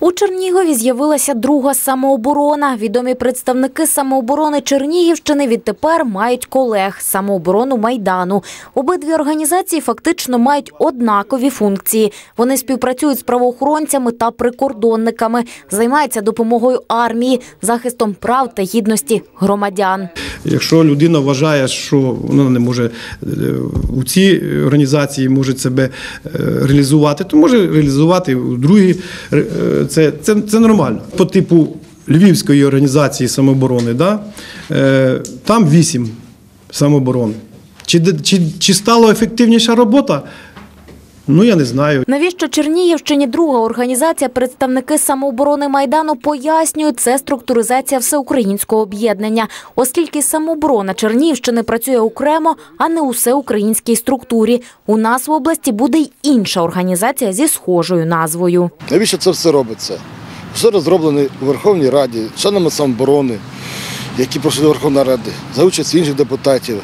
У Чернігові з'явилася друга самооборона. Відомі представники самооборони Чернігівщини відтепер мають колег самооборону майдану. Обидві організації фактично мають однакові функції. Вони співпрацюють з правоохоронцями та прикордонниками, займаються допомогою армії, захистом прав та гідності громадян. Якщо людина вважає, що вона не може е, у цій організації може себе е, реалізувати, то може реалізувати у другій. Це, це, це нормально. По типу Львівської організації самооборони, да? е, там вісім самооборон. Чи, чи, чи стала ефективніша робота? Ну, я не знаю. Навіщо Чернігівщині друга організація, представники самооборони Майдану пояснюють, це структуризація всеукраїнського об'єднання, оскільки самооборона Чернігівщини працює окремо, а не у всеукраїнській структурі. У нас в області буде й інша організація зі схожою назвою. Навіщо це все робиться? Все розроблено у Верховній Раді, членами самооборони, які пройшли до Верховної Ради, за участі інших депутатів,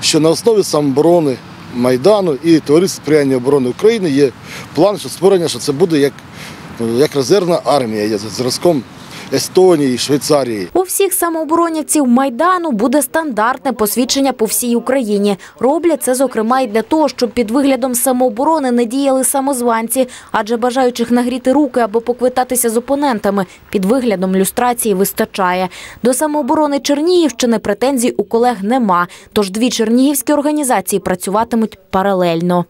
що на основі самооборони Майдану і товариство сприяння оборони України є план що створення, що це буде як, як резервна армія, є зразком Естонії, Швейцарії. У всіх самооборонівців Майдану буде стандартне посвідчення по всій Україні. Роблять це, зокрема, і для того, щоб під виглядом самооборони не діяли самозванці, адже бажаючих нагріти руки або поквитатися з опонентами під виглядом люстрації вистачає. До самооборони Чернігівщини претензій у колег нема, тож дві чернігівські організації працюватимуть паралельно.